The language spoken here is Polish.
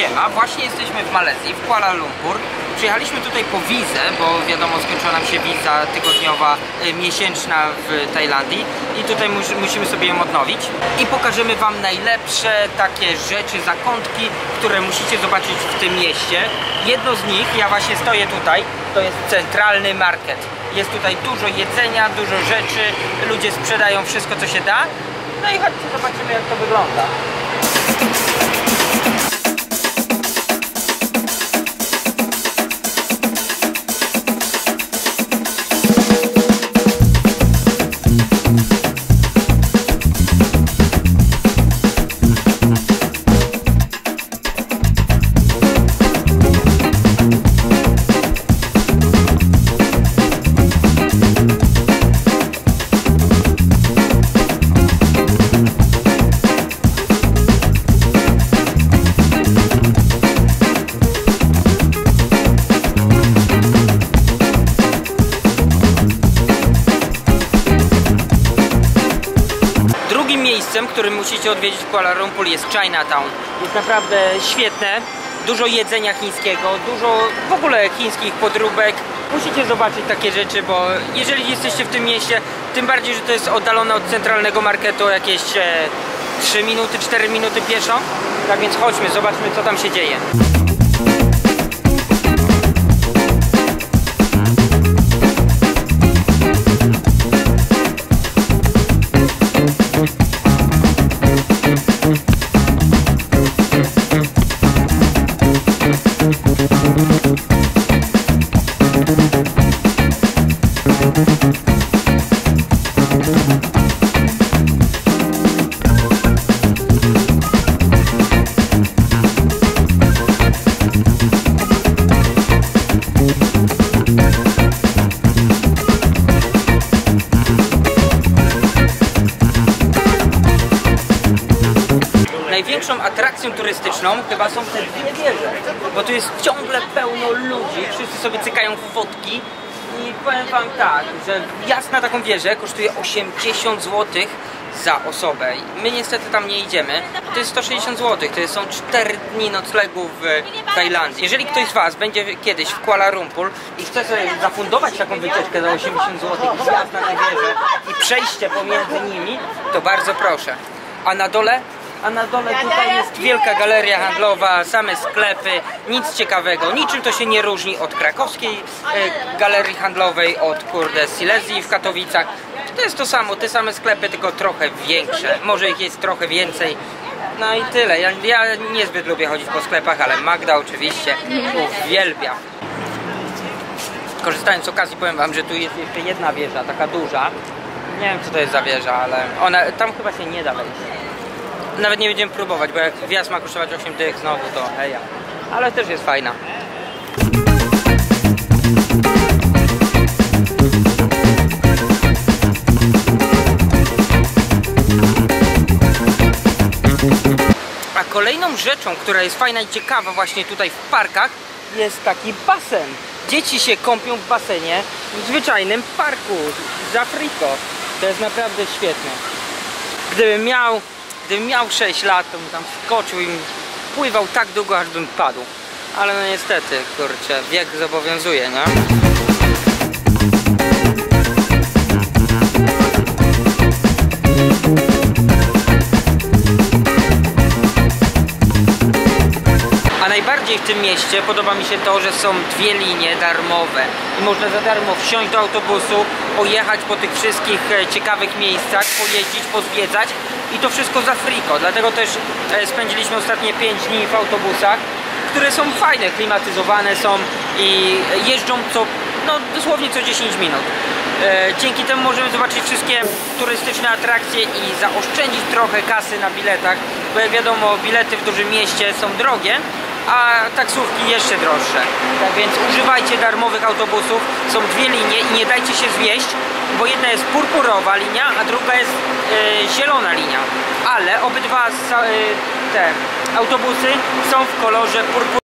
Siema, właśnie jesteśmy w Malezji, w Kuala Lumpur. Przyjechaliśmy tutaj po wizę, bo wiadomo skończyła nam się wiza tygodniowa, y, miesięczna w Tajlandii i tutaj mus, musimy sobie ją odnowić. I pokażemy Wam najlepsze takie rzeczy, zakątki, które musicie zobaczyć w tym mieście. Jedno z nich, ja właśnie stoję tutaj, to jest centralny market. Jest tutaj dużo jedzenia, dużo rzeczy, ludzie sprzedają wszystko co się da. No i chodźcie zobaczymy jak to wygląda. Drugim miejscem, którym musicie odwiedzić Kuala Lumpur jest Chinatown. Jest naprawdę świetne, dużo jedzenia chińskiego, dużo w ogóle chińskich podróbek. Musicie zobaczyć takie rzeczy, bo jeżeli jesteście w tym mieście, tym bardziej, że to jest oddalone od centralnego marketu jakieś e, 3 minuty, 4 minuty pieszo. Tak więc chodźmy, zobaczmy co tam się dzieje. Atrakcją turystyczną chyba są te dwie wieże, bo tu jest ciągle pełno ludzi, wszyscy sobie cykają fotki i powiem wam tak, że wjazd na taką wieżę kosztuje 80 zł za osobę. My niestety tam nie idziemy, to jest 160 zł, to są 4 dni noclegu w Tajlandii. Jeżeli ktoś z Was będzie kiedyś w Kuala Lumpur i chce sobie zafundować taką wycieczkę za 80 zł, wjazd na wieżę i przejście pomiędzy nimi, to bardzo proszę. A na dole a na dole tutaj jest wielka galeria handlowa, same sklepy, nic ciekawego, niczym to się nie różni od krakowskiej e, galerii handlowej, od kurde Silesii w Katowicach. To jest to samo, te same sklepy, tylko trochę większe, może ich jest trochę więcej. No i tyle, ja, ja niezbyt lubię chodzić po sklepach, ale Magda oczywiście uwielbia. Korzystając z okazji powiem wam, że tu jest jeszcze jedna wieża, taka duża. Nie wiem co to jest za wieża, ale ona, tam chyba się nie da wejść. Nawet nie będziemy próbować, bo jak wjazd ma kosztować 8 dych znowu, to heja. Ale też jest fajna. A kolejną rzeczą, która jest fajna i ciekawa właśnie tutaj w parkach, jest taki basen. Dzieci się kąpią w basenie w zwyczajnym parku z Afriko. To jest naprawdę świetne. Gdybym miał Gdybym miał 6 lat, to bym tam skoczył i pływał tak długo, aż bym padł. Ale no niestety, kurczę, wiek zobowiązuje, nie? W tym mieście podoba mi się to, że są dwie linie darmowe i można za darmo wsiąść do autobusu, pojechać po tych wszystkich e, ciekawych miejscach, pojeździć, pozwiedzać i to wszystko za friko. Dlatego też e, spędziliśmy ostatnie 5 dni w autobusach, które są fajne, klimatyzowane są i jeżdżą co, no, dosłownie co 10 minut. E, dzięki temu możemy zobaczyć wszystkie turystyczne atrakcje i zaoszczędzić trochę kasy na biletach, bo jak wiadomo bilety w dużym mieście są drogie, a taksówki jeszcze droższe. Tak więc używajcie darmowych autobusów, są dwie linie i nie dajcie się zwieść, bo jedna jest purpurowa linia, a druga jest e, zielona linia. Ale obydwa e, te autobusy są w kolorze purpurowej.